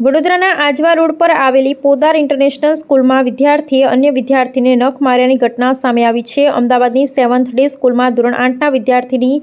વડોદરાના આજવા રોડ પર આવેલી પોદાર ઇન્ટરનેશનલ સ્કૂલમાં વિદ્યાર્થીએ અન્ય વિદ્યાર્થીને નખ માર્યાની ઘટના સામે આવી છે. અમદાવાદની સેવન્થ ડે સ્કૂલમાં ધોરણ આઠના વિદ્યાર્થીની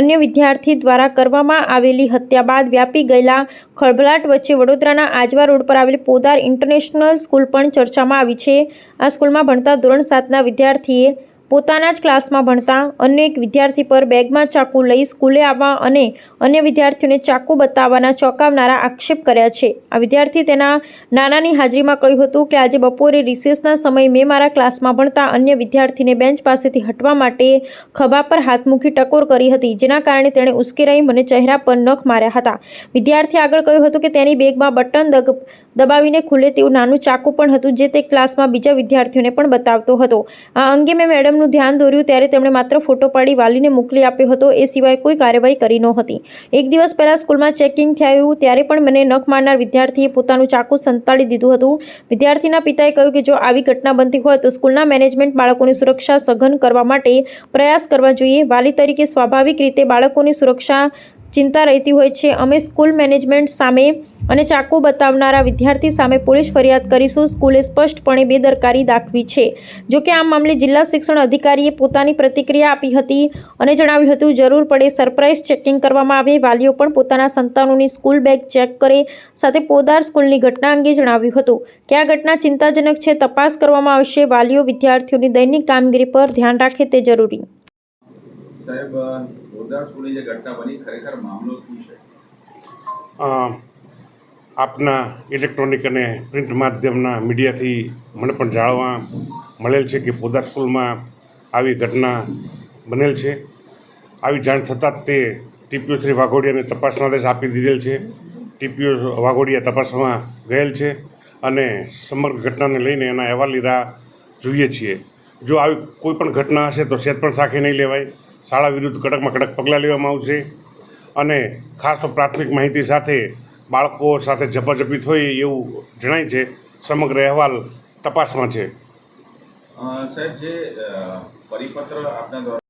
અન્ય વિદ્યાર્થી દ્વારા કરવામાં આવેલી હત્યા બાદ વ્યાપી ગયેલા ખળભળાટ વચ્ચે વડોદરાના આજવા રોડ પર આવેલી પોદાર ઇન્ટરનેશનલ સ્કૂલ પણ ચર્ચામાં આવી છે. આ સ્કૂલમાં ભણતા ધોરણ સાતના વિદ્યાર્થીએ પોતાના જ ક્લાસમાં ભણતા અન્ય એક વિદ્યાર્થી પર બેગમાં ચાકુ લઈ સ્કૂલે આવવા અને અન્ય વિદ્યાર્થીઓને ચાકુ બતાવવાના ચોંકાવનારા આક્ષેપ કર્યા છે. આ વિદ્યાર્થી તેના નાનાની હાજરીમાં કહ્યું હતું કે, આજે બપોરે રિસેસના સમયે મેં મારા ક્લાસમાં ભણતા અન્ય વિદ્યાર્થીને બેન્ચ પાસેથી હટવા માટે ખભા પર હાથ મૂકી ટકોર કરી હતી, જેના કારણે તેણે ઉશ્કેરાઈ મને ચહેરા પર નખ માર્યા હતા. વિદ્યાર્થી આગળ કહ્યું હતું કે, તેની બેગમાં બટન દબાવીને ખુલે તેવું નાનું ચાકુ પણ હતું, જે તે ક્લાસમાં બીજા વિદ્યાર્થીઓને પણ બતાવતો હતો. આ અંગે મેં મેડમનું ધ્યાન દોર્યું ત્યારે તેમણે માત્ર ફોટો પાડી વાલીને મોકલી આપ્યો હતો. એ સિવાય કોઈ કાર્યવાહી કરી નહોતી. એક દિવસ પહેલાં સ્કૂલમાં ચેકિંગ થયું ત્યારે પણ મને નખ મારનાર વિદ્યાર્થીએ પોતાનું ચાકુ સંતાડી દીધું હતું. વિદ્યાર્થીના પિતાએ કહ્યું કે જો આવી ઘટના બનતી હોય તો સ્કૂલના મેનેજમેન્ટ બાળકોની સુરક્ષા સઘન કરવા માટે પ્રયાસ કરવા જોઈએ. વાલી તરીકે સ્વાભાવિક રીતે બાળકોની સુરક્ષા ચિંતા રહેતી હોય છે. અમે સ્કૂલ મેનેજમેન્ટ સામે અને ચાકુ બતાવનારા વિદ્યાર્થી સામે પોલીસ ફરિયાદ કરીશું. સ્કૂલે સ્પષ્ટપણે બેદરકારી દાખવી છે. જોકે આ મામલે જિલ્લા શિક્ષણ અધિકારીએ પોતાની પ્રતિક્રિયા આપી હતી અને જણાવ્યું હતું જરૂર પડે સરપ્રાઇઝ ચેકિંગ કરવામાં આવે. વાલીઓ પણ પોતાના સંતાનોની સ્કૂલ બેગ ચેક કરે સાથે પોદાર સ્કૂલની ઘટના અંગે જણાવ્યું હતું. કે આ ઘટના ચિંતાજનક છે તપાસ કરવામાં આવશે. વાલીઓ વિદ્યાર્થીઓની દૈનિક કામગીરી પર ધ્યાન રાખે તે જરૂરી. સાહેબ પોદાર સ્કૂલની જે ઘટના બની ખરેખર મામલો શું છે? અ, આપના ઇલેક્ટ્રોનિક અને પ્રિન્ટ માધ્યમના મીડિયાથી મને પણ જાણવા મળેલ છે કે પોદાર સ્કૂલમાં આવી ઘટના બનેલ છે. આવી જાણ થતાં જ તે ટીપીઓ શ્રી વાઘોડિયાને તપાસનો આદેશ આપી દીધેલ છે. ટીપીઓ વાઘોડિયા તપાસમાં ગયેલ છે અને સમગ્ર ઘટનાને લઈને એના અહેવાલ રાહ જોઈએ છીએ. જો આવી કોઈ પણ ઘટના હશે તો સેત પણ સાખી નહીં લેવાય. શાળા વિરુદ્ધ કડકમાં કડક પગલાં લેવામાં આવશે. અને ખાસ તો પ્રાથમિક માહિતી સાથે બાળકો સાથે ઝપાઝપી થઈ એવું જણાય છે. સમગ્ર અહેવાલ તપાસમાં છે. સાહેબ, જે પરિપત્ર આપના દ્વારા